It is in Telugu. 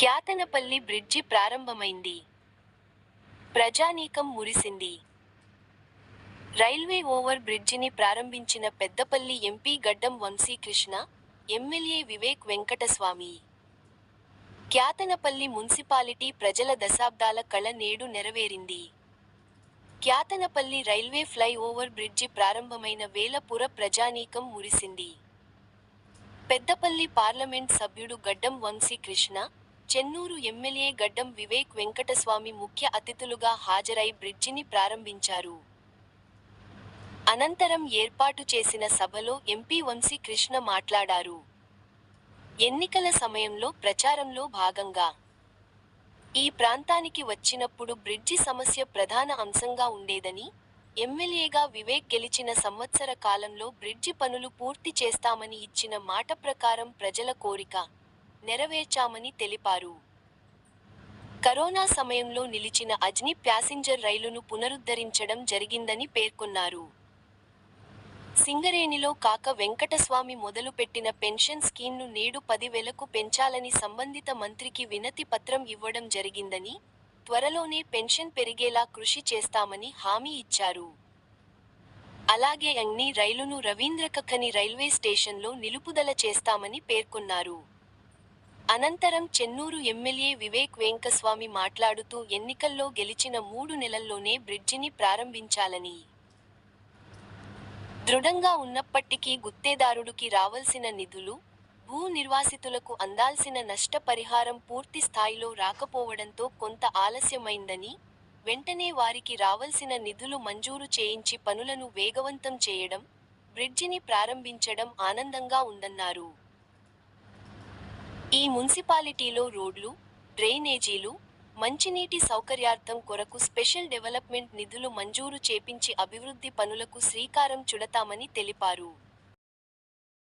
క్యాతనపల్లి బ్రిడ్జి ప్రారంభమైంది. ప్రజానీకం మురిసింది. రైల్వే ఓవర్ బ్రిడ్జిని ప్రారంభించిన Peddapalli MP Gaddam Vamsikrishna MLA Vivek Venkataswamy. Kyathanapalli municipality ప్రజల దశాబ్దాల కళ నేడు నెరవేరింది. Kyathanapalli railway flyover bridge ప్రారంభమైన వేలపుర ప్రజానీకం మురిసింది. పెద్దపల్లి పార్లమెంట్ సభ్యుడు గడ్డం వంశీకృష్ణ చెన్నూరు ఎమ్మెల్యే గడ్డం వివేక్ వెంకటస్వామి ముఖ్య అతిథులుగా హాజరై బ్రిడ్జిని ప్రారంభించారు. అనంతరం ఏర్పాటు చేసిన సభలో ఎంపీ వంశీ కృష్ణ మాట్లాడారు. ఎన్నికల సమయంలో ప్రచారంలో భాగంగా ఈ ప్రాంతానికి వచ్చినప్పుడు బ్రిడ్జి సమస్య ప్రధాన అంశంగా ఉండేదని ఎమ్మెల్యేగా వివేక్ గెలిచిన సంవత్సర కాలంలో బ్రిడ్జి పనులు పూర్తి చేస్తామని ఇచ్చిన మాట ప్రకారం ప్రజల కోరిక నెరవేర్చామని తెలిపారు. కరోనా సమయంలో నిలిచిన అజ్ని ప్యాసింజర్ రైలును పునరుద్ధరించడం జరిగిందని పేర్కొన్నారు. సింగరేణిలో కాక వెంకటస్వామి మొదలుపెట్టిన పెన్షన్ స్కీమ్ను నేడు పదివేలకు పెంచాలని సంబంధిత మంత్రికి వినతి పత్రం ఇవ్వడం జరిగిందని త్వరలోనే పెన్షన్ పెరిగేలా కృషి చేస్తామని హామీ ఇచ్చారు. అలాగే అన్ని రైలును రవీంద్రకక్కని రైల్వే స్టేషన్లో నిలుపుదల చేస్తామని పేర్కొన్నారు. అనంతరం చెన్నూరు ఎమ్మెల్యే వివేక్ వెంకస్వామి మాట్లాడుతూ ఎన్నికల్లో గెలిచిన మూడు నెలల్లోనే బ్రిడ్జిని ప్రారంభించాలని. దృఢంగా ఉన్నప్పటికీ గుత్తేదారుడికి రావలసిన నిధులు భూ నిర్వాసితులకు అందాల్సిన నష్టపరిహారం పూర్తి స్థాయిలో రాకపోవడంతో కొంత ఆలస్యమైందని వెంటనే వారికి రావలసిన నిధులు మంజూరు చేయించి పనులను వేగవంతం చేయడం బ్రిడ్జిని ప్రారంభించడం ఆనందంగా ఉందన్నారు. ఈ మున్సిపాలిటీలో రోడ్లు డ్రైనేజీలు మంచినీటి సౌకర్యార్థం కొరకు స్పెషల్ డెవలప్మెంట్ నిధులు మంజూరు చేపించి అభివృద్ధి పనులకు శ్రీకారం చుడతామని తెలిపారు.